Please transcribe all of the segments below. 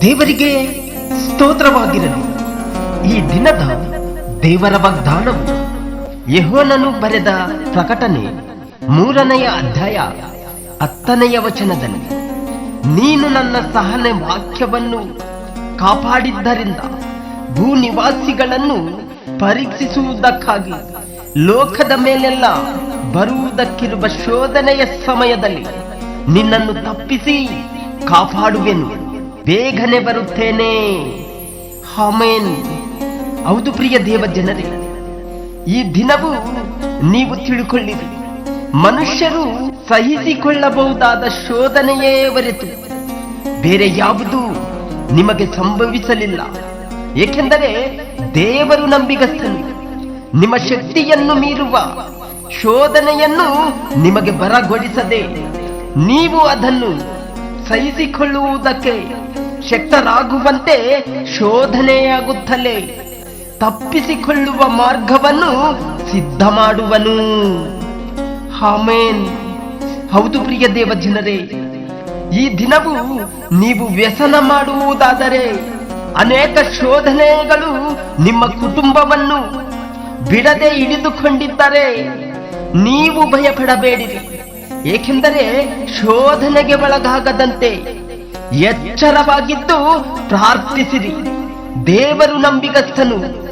ದೇವರಿಗೆ ಸ್ತೋತ್ರವಾಗಿರಲಿ. ಈ ದಿನದ ದೇವರ ವಾಗ್ದಾನವು ಯಹೋನನು ಬರೆದ ಪ್ರಕಟಣೆ ಮೂರನೆಯ ಅಧ್ಯಾಯ ಹತ್ತನೆಯ ವಚನದಲ್ಲಿ, ನೀನು ನನ್ನ ಸಹನೆ ವಾಕ್ಯವನ್ನು ಕಾಪಾಡಿದ್ದರಿಂದ ಭೂನಿವಾಸಿಗಳನ್ನು ಪರೀಕ್ಷಿಸುವುದಕ್ಕಾಗಿ ಲೋಕದ ಮೇಲೆಲ್ಲ ಬರುವುದಕ್ಕಿರುವ ಶೋಧನೆಯ ಸಮಯದಲ್ಲಿ ನಿನ್ನನ್ನು ತಪ್ಪಿಸಿ ಕಾಪಾಡುವೆನು. ಬೇಗನೆ ಬರುತ್ತೇನೆ. ಹಮೇನ್ ಹೌದು ಪ್ರಿಯ ದೇವ ಜನರೇ ಈ ದಿನವೂ ನೀವು ತಿಳುಕೊಳ್ಳಿರಿ. ಮನುಷ್ಯರು ಸಹಿಸಿಕೊಳ್ಳಬಹುದಾದ ಶೋಧನೆಯೇ ಹೊರತು ಬೇರೆ ಯಾವುದು ನಿಮಗೆ ಸಂಭವಿಸಲಿಲ್ಲ. ಏಕೆಂದರೆ ದೇವರು ನಂಬಿಗಸ್ತನು. ನಿಮ್ಮ ಶಕ್ತಿಯನ್ನು ಮೀರುವ ಶೋಧನೆಯನ್ನು ನಿಮಗೆ ಬರಗೊಳಿಸದೆ ನೀವು ಅದನ್ನು ಸಹಿಸಿಕೊಳ್ಳುವುದಕ್ಕೆ ಶಕ್ತರಾಗುವಂತೆ ಶೋಧನೆಯಾಗುತ್ತಲೇ ತಪ್ಪಿಸಿಕೊಳ್ಳುವ ಮಾರ್ಗವನ್ನು ಸಿದ್ಧ ಮಾಡುವನು ಹಾಮೇನ್ ಹೌದು ಪ್ರಿಯ ದೇವ ಜನರೇ ಈ ದಿನವು ನೀವು ವ್ಯಸನ ಮಾಡುವುದಾದರೆ ಅನೇಕ ಶೋಧನೆಗಳು ನಿಮ್ಮ ಕುಟುಂಬವನ್ನು ಬಿಡದೆ ಹಿಡಿದುಕೊಂಡಿದ್ದರೆ ನೀವು ಭಯಪಡಬೇಡಿರಿ. ಏಕೆಂದರೆ ಶೋಧನೆಗೆ ಒಳಗಾಗದಂತೆ ಎಚ್ಚರವಾಗಿದ್ದು ಪ್ರಾರ್ಥಿಸಿರಿ. ದೇವರು ನಂಬಿಗಸ್ತನು.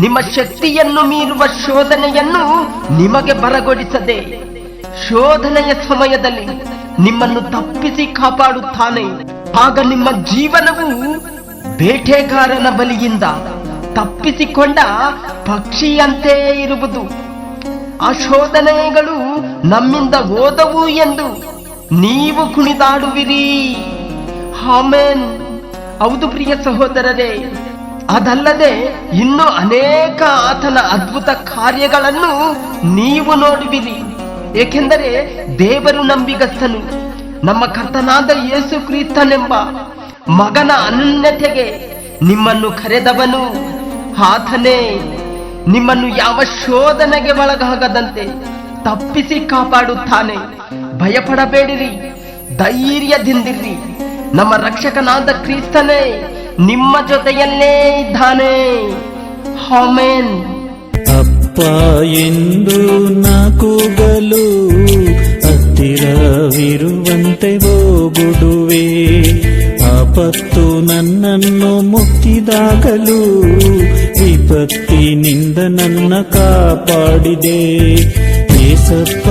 ನಿಮ್ಮ ಶಕ್ತಿಯನ್ನು ಮೀರುವ ಶೋಧನೆಯನ್ನು ನಿಮಗೆ ಬರಗೊಡಿಸದೆ ಶೋಧನೆಯ ಸಮಯದಲ್ಲಿ ನಿಮ್ಮನ್ನು ತಪ್ಪಿಸಿ ಕಾಪಾಡುತ್ತಾನೆ. ಆಗ ನಿಮ್ಮ ಜೀವನವು ಬೇಟೆಗಾರನ ಬಲಿಯಿಂದ ತಪ್ಪಿಸಿಕೊಂಡ ಪಕ್ಷಿಯಂತೆ ಇರುವುದು. ಆ ಶೋಧನೆಗಳು ನಮ್ಮಿಂದ ಓದವು ಎಂದು ನೀವು ಕುಣಿದಾಡುವಿರಿ. ಹಾಮೇನ್ ಹೌದು ಪ್ರಿಯ ಸಹೋದರರೇ, ಅದಲ್ಲದೆ ಇನ್ನು ಅನೇಕ ಆತನ ಅದ್ಭುತ ಕಾರ್ಯಗಳನ್ನು ನೀವು ನೋಡುವಿರಿ. ಏಕೆಂದರೆ ದೇವರು ನಂಬಿಗಸ್ತನು, ನಮ್ಮ ಕರ್ತನಾದ ಯೇಸು ಕ್ರಿಸ್ತನೆಂಬ ಮಗನ ಅನನ್ಯತೆಗೆ ನಿಮ್ಮನ್ನು ಕರೆದವನು ಆತನೇ. ನಿಮ್ಮನ್ನು ಯಾವ ಶೋಧನೆಗೆ ಒಳಗಾಗದಂತೆ ತಪ್ಪಿಸಿ ಕಾಪಾಡುತ್ತಾನೆ. ಭಯಪಡಬೇಡಿರಿ. ಧೈರ್ಯದಿಂದಿರಿ. ನಮ್ಮ ರಕ್ಷಕನಾದ ಕ್ರಿಸ್ತನೇ ನಿಮ್ಮ ಜೊತೆಯಲ್ಲೇ ಇದ್ದಾನೆ. ಹಾಮೇನ್ ಅಪ್ಪ ಎಂದು ನಾ ಕೂಗಲು ಹತ್ತಿರವಿರುವಂತೆ ಹೋಗುಡುವೆ. ಆಪತ್ತು ಮುತ್ತಿದಾಗಲೂ ವಿಪತ್ತಿನಿಂದ ನನ್ನ ಕಾಪಾಡಿದೆ ಏಸಪ್ಪ.